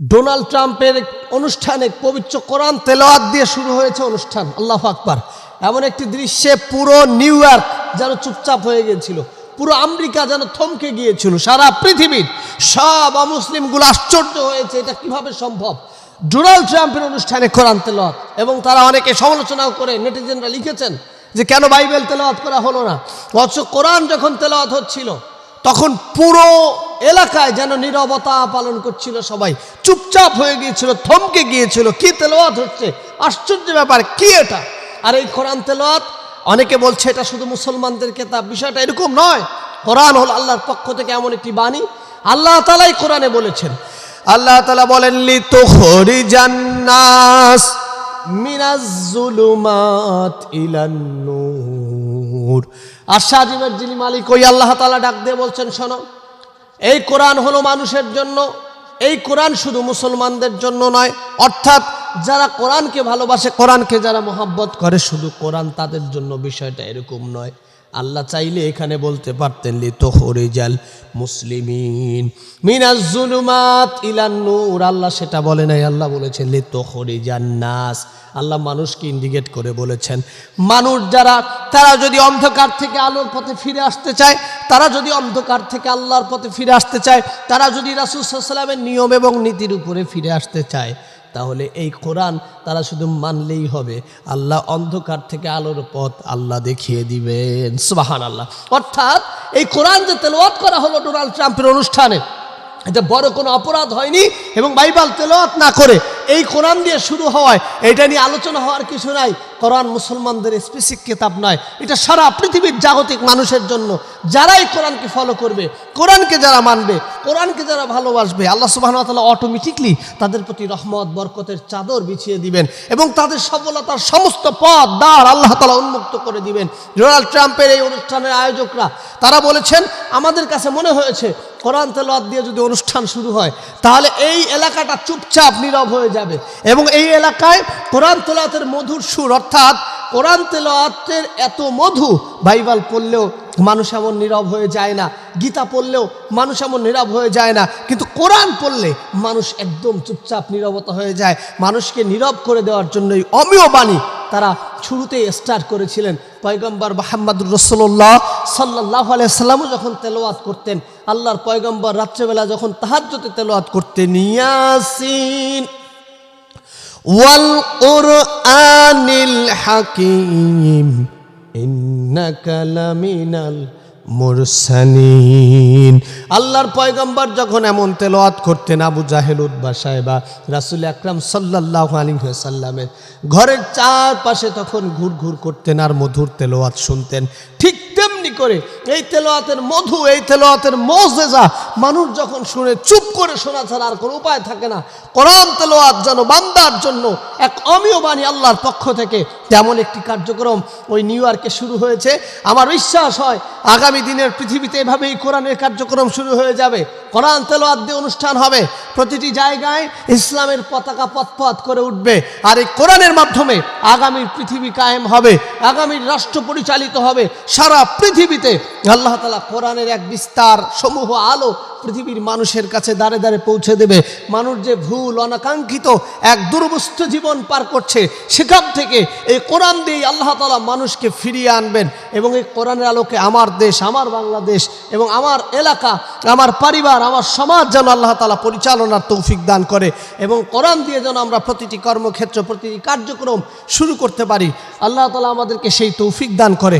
Donald ট্রাম্পের অনুষ্ঠানে পবিত্র কোরআন তেলাওয়াত দিয়ে শুরু হয়েছে অনুষ্ঠান। আল্লাহ আকবার। এমন একটি দৃশ্যে পুরো নিউ ইয়র্ক যেন চুপচাপ হয়ে গিয়েছিল। পুরো আমেরিকা যেন থমকে গিয়েছিল। সারা পৃথিবীর সব অমুসলিমগুলো আশ্চর্য হয়েছে এটা কীভাবে সম্ভব? ডোনাল্ড ট্রাম্পের অনুষ্ঠানে কোরআন তেলাওয়াত এবং তারা অনেকে সমালোচনাও করে, নেটিজেনরা লিখেছেন যে কেন বাইবেল তেলাওয়াত করা হলো না? অথচ কোরআন যখন তেলাওয়াত হচ্ছিল, তখন পুরো এলাকায় যেন নীরবতা পালন করছিল সবাই চুপচাপ হয়ে গিয়েছিল থমকে গিয়েছিল। কি তেলোয়াত হচ্ছে? আশ্চর্য ব্যাপার কি এটা? আর এই কোরআন তেলাওয়াত অনেকে বলছে এটা শুধু মুসলমানদের কেতাব বিষয়টা এরকম নয়। কোরআন হল আল্লাহর পক্ষ থেকে এমন একটি বাণী। আল্লাহ তালাই কোরআনে বলেছেন আল্লাহ তালা বলেন লি তো জান্নাস মিনাজুলুমাত ইলান্নুর আর সাজিমের যিনি মালিক ওই আল্লাহ তালা ডাক দিয়ে বলছেন শোনো। এই কোরআন হলো মানুষের জন্য, এই কোরআন শুধু মুসলমানদের জন্য নয়, অর্থাৎ যারা কোরআনকে ভালোবাসে, কোরআনকে যারা মোহাব্বত করে, শুধু কোরআন তাদের জন্য বিষয়টা এরকম নয়। আল্লাহ চাইলে এখানে বলতে পারতেন লি তোহরিজাল মুসলিমিন মিনাজুলুমাত ইলান নূর। আল্লাহ সেটা বলে নাই, আল্লাহ বলেছেন লি তোহরিজান নাস। আল্লাহ মানুষকে ইন্ডিকেট করে বলেছেন, মানুষ যারা, তারা যদি অন্ধকার থেকে আলোর পথে ফিরে আসতে চায় তারা যদি অন্ধকার থেকে আল্লাহর পথে ফিরে আসতে চায়, তারা যদি রাসুল সাল্লামের নিয়ম এবং নীতির উপরে ফিরে আসতে চায়, তাহলে এই কোরআন তারা শুধু মানলেই হবে। আল্লাহ অন্ধকার থেকে আলোর পথ আল্লাহ দেখিয়ে দিবেন। সুবাহান আল্লাহ অর্থাৎ এই কোরআন যে তেলোয়াত করা হলো ডোনাল্ড ট্রাম্পের অনুষ্ঠানে, এটা বড় কোনো অপরাধ হয়নি এবং বাইবেল তেলোয়াত না করে এই কোরআন দিয়ে শুরু হওয়ায় এটা নিয়ে আলোচনা হওয়ার কিছু নাই। কোরআন মুসলমানদের স্পেসিক কিতাব নয়। এটা সারা পৃথিবীর জাগতিক মানুষের জন্য যারাই কোরআনকে ফলো করবে, কোরআনকে যারা মানবে, কোরআনকে যারা ভালোবাসবে, আল্লাহ সুবাহ তালা অটোমেটিকলি তাদের প্রতি রহমত, বরকতের চাদর বিছিয়ে দিবেন এবং তাদের সফলতার সমস্ত পথ, দ্বার আল্লাহ তালা উন্মুক্ত করে দিবেন। ডোনাল্ড ট্রাম্পের এই অনুষ্ঠানের আয়োজকরা, তারা বলেছেন, আমাদের কাছে মনে হয়েছে, কোরআন তেলাওয়াত দিয়ে যদি অনুষ্ঠান শুরু হয়, তাহলে এই এলাকাটা চুপচাপ নীরব হয়ে যাবে এবং এই এলাকায় কোরআন তেলাওয়াতের মধুর সুর, অর্থাৎ কোরআন তেলাওয়াতের এত মধু বাইবাল পড়লেও মানুষ এমন নীরব হয়ে যায় না, গীতা পড়লেও মানুষ এমন নীরব হয়ে যায় না, কিন্তু কোরআন পড়লে মানুষ একদম চুপচাপ নীরবতা হয়ে যায়। মানুষকে নীরব করে দেওয়ার জন্যই অমীয় বাণী তারা শুরুতেই স্টার্ট করেছিলেন। পয়গম্বর মাহমদুর রসল্লাহ সাল্লাহ সাল্লামও যখন তেলোয়াত করতেন, আল্লাহর পয়গম্বর রাত্রেবেলা যখন তাহাজ্যতে তেলোয়াত করতেন, ইয়াসিন। হাকিম, ইন্নাকা লামিনাল মুরসালিন। আল্লাহর পয়গম্বর যখন এমন তেলোয়াত করতেন আবু জাহেল উদ্বা সাহেবা, রাসুল আকরাম সাল্লাহ সাল্লামের ঘরের চারপাশে তখন ঘুর ঘুর করতেন আর মধুর তেলোয়াত শুনতেন। ঠিক তেমনি করে, এই তেলোয়াতের মধু, এই তেলোয়াতের মজেজা মানুষ যখন শুনে চুপ করে শোনা ছাড়া আর কোনো উপায় থাকে না। কোরআন তেলোয়াত যেন বান্দার জন্য এক অমীয় বাণী আল্লাহর পক্ষ থেকে তেমন একটি কার্যক্রম ওই নিউ ইয়র্কে শুরু হয়েছে। আমার বিশ্বাস হয় আগামী দিনের পৃথিবীতে এভাবেই কোরআনের কার্যক্রম শুরু হয়ে যাবে। কোরআন তেলোয়াত দিয়ে অনুষ্ঠান হবে। প্রতিটি জায়গায় ইসলামের পতাকা পথপথ করে উঠবে। আর এই কোরআনের মাধ্যমে আগামীর পৃথিবী কায়েম হবে। আগামীর রাষ্ট্র পরিচালিত হবে। সারা পৃথিবীতে আল্লাহ তালা কোরআনের এক বিস্তার, সমূহ, আলো পৃথিবীর মানুষের কাছে দাঁড়ে দাঁড়ে পৌঁছে দেবে। মানুষ যে ভুল, অনাকাঙ্ক্ষিত এক দুর্বস্ত জীবন পার করছে, সেখান থেকে এই কোরআন দিয়েই আল্লাহ তালা মানুষকে ফিরিয়ে আনবেন এবং এই কোরআনের আলোকে আমার দেশ, আমার বাংলাদেশ এবং আমার এলাকা, আমার পরিবার, আমার সমাজ যেন আল্লাহ তালা পরিচালনার তৌফিক দান করে এবং কোরআন দিয়ে যেন আমরা প্রতিটি কর্মক্ষেত্র, প্রতিটি কার্যক্রম শুরু করতে পারি। আল্লাহ তালা আমাদেরকে সেই তৌফিক দান করে।